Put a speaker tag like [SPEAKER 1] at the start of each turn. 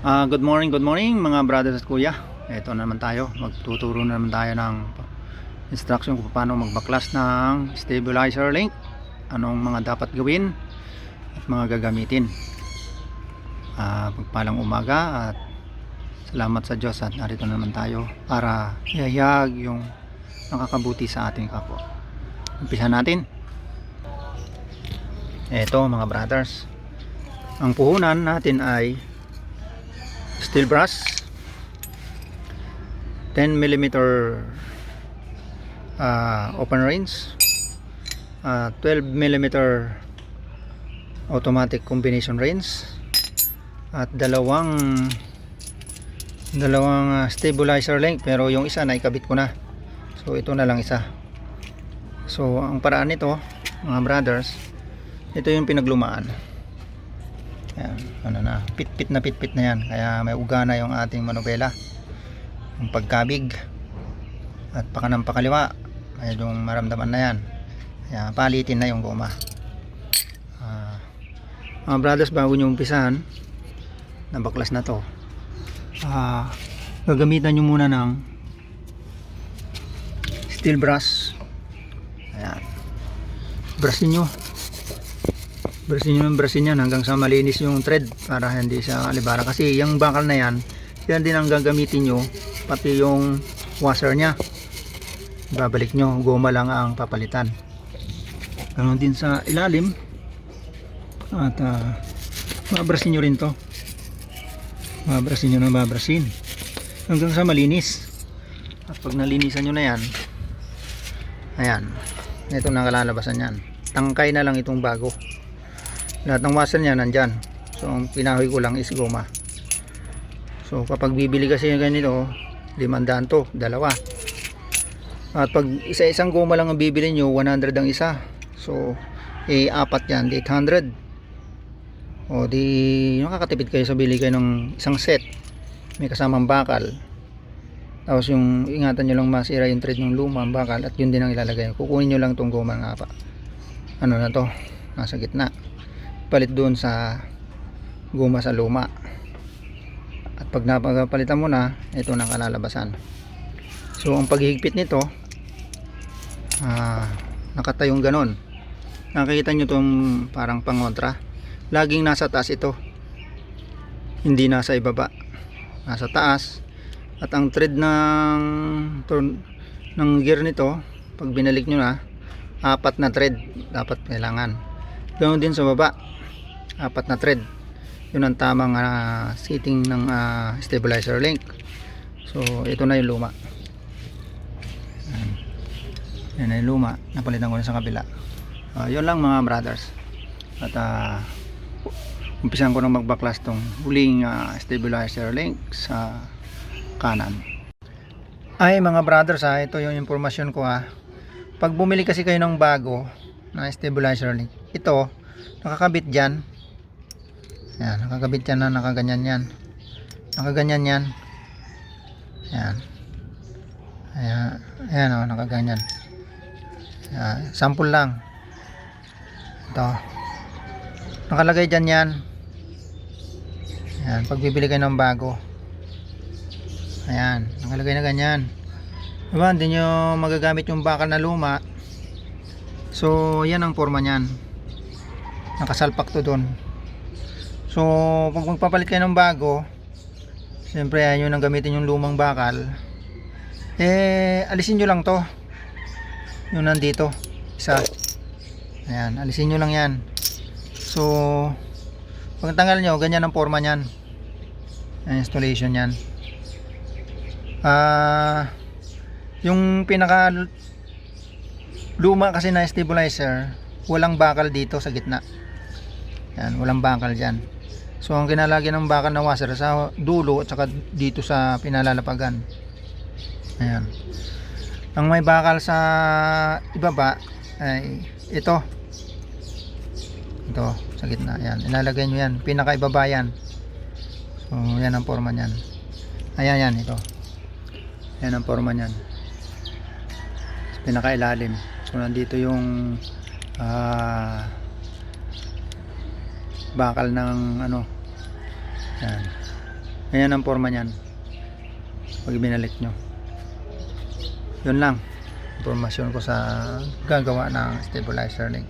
[SPEAKER 1] Ah, good morning, good morning mga brothers at kuya. Ito na naman tayo. Magtuturo na naman tayo ng instruction kung paano magbaklas ng stabilizer link. Anong mga dapat gawin at mga gagamitin. Ah, pagpalang umaga at salamat sa Diyos at narito na naman tayo para ihayag yung nakakabuti sa ating kapwa. Umpisa natin. Ito mga brothers. Ang puhunan natin ay steel brass 10 mm uh, open range uh, 12 mm automatic combination range at dalawang dalawang uh, stabilizer length pero yung isa na ikabit ko na. So ito na lang isa. So ang paraan nito mga brothers ito yung pinaglumaan Ayan, ano na, pit-pit na pit-pit na yan. Kaya may uga na yung ating manobela. Yung pagkabig. At paka ng pakaliwa. Medyo maramdaman na yan. Kaya palitin na yung goma. Ah, mga brothers, bago nyo umpisahan, na baklas na to. Ah, gagamitan nyo muna ng steel brass. Ayan. Brushin nyo brasin nyo ng brasin yan hanggang sa malinis yung thread para hindi siya alibara. Kasi yung bakal na yan yan din ang gagamitin nyo pati yung washer nya babalik nyo goma lang ang papalitan. Ganoon din sa ilalim. At uh, mabrasin nyo rin to. Mabrasin nyo na mabrasin. Hanggang sa malinis. At pag nalinisan nyo na yan ayan ito na kalalabasan yan. Tangkay na lang itong bago lahat ng washer niya nandyan. So ang pinahoy ko lang is goma. So kapag bibili kasi yung ganito limandaan to dalawa. At pag isa isang goma lang ang bibili nyo 100 ang isa. So eh apat yan di 800 o di nakakatipid kayo sa bili kayo ng isang set. May kasamang bakal. Tapos yung ingatan nyo lang masira yung thread ng luma bakal at yun din ang ilalagay. Kukunin nyo lang tong goma nga pa ano na to? Nasa gitna palit doon sa guma sa luma. At pag napagpalitan mo na ito na kalalabasan. So ang paghihigpit nito ah, nakatayong ganon. Nakikita nyo itong parang pangontra. Laging nasa taas ito. Hindi nasa ibaba. Nasa taas. At ang thread ng ng gear nito pag binalik nyo na apat na thread dapat kailangan. Ganoon din sa baba apat na thread. Yun ang tamang uh, setting ng uh, stabilizer link. So ito na yung luma. Yan, na yung luma. Napalitan ko na sa kabila. Uh, yun lang mga brothers. At uh, umpisan ko na magbaklas tong huling uh, stabilizer link sa kanan. Ay mga brothers ha ito yung informasyon ko ha pag bumili kasi kayo ng bago na stabilizer link ito nakakabit dyan yan, nakakabit yan na nakaganyan yan. Nakaganyan yan. Yan. Ayan, ayan o, oh, nakaganyan. Yan, sample lang. Ito. Nakalagay dyan yan. Yan, pag bibili kayo ng bago. Ayan, nakalagay na ganyan. Diba, hindi nyo magagamit yung bakal na luma. So, yan ang forma niyan. Nakasalpak to doon. So, pag magpapalit kayo ng bago, siyempre ayaw nang gamitin yung lumang bakal, eh, alisin nyo lang to. Yung nandito, isa. Ayan, alisin nyo lang yan. So, pag tanggal nyo, ganyan ang forma nyan. Ayan, installation yan. Ah, uh, yung pinaka luma kasi na stabilizer, walang bakal dito sa gitna. Yan, walang bakal dyan. So ang kinalagyan ng bakal na washer sa dulo at saka dito sa pinalalapagan. Ayan. Ang may bakal sa ibaba ay ito. Ito sa gitna. Ayan. Ilalagay nyo yan. Pinaka ibaba yan. So yan ang forma niyan. Ayan yan ito. Yan ang forma niyan. Pinaka ilalim. So nandito yung ah uh, bakal ng ano yan Ayan ang forma niyan. Pag binalik nyo. Yun lang. Informasyon ko sa gagawa ng stabilizer link.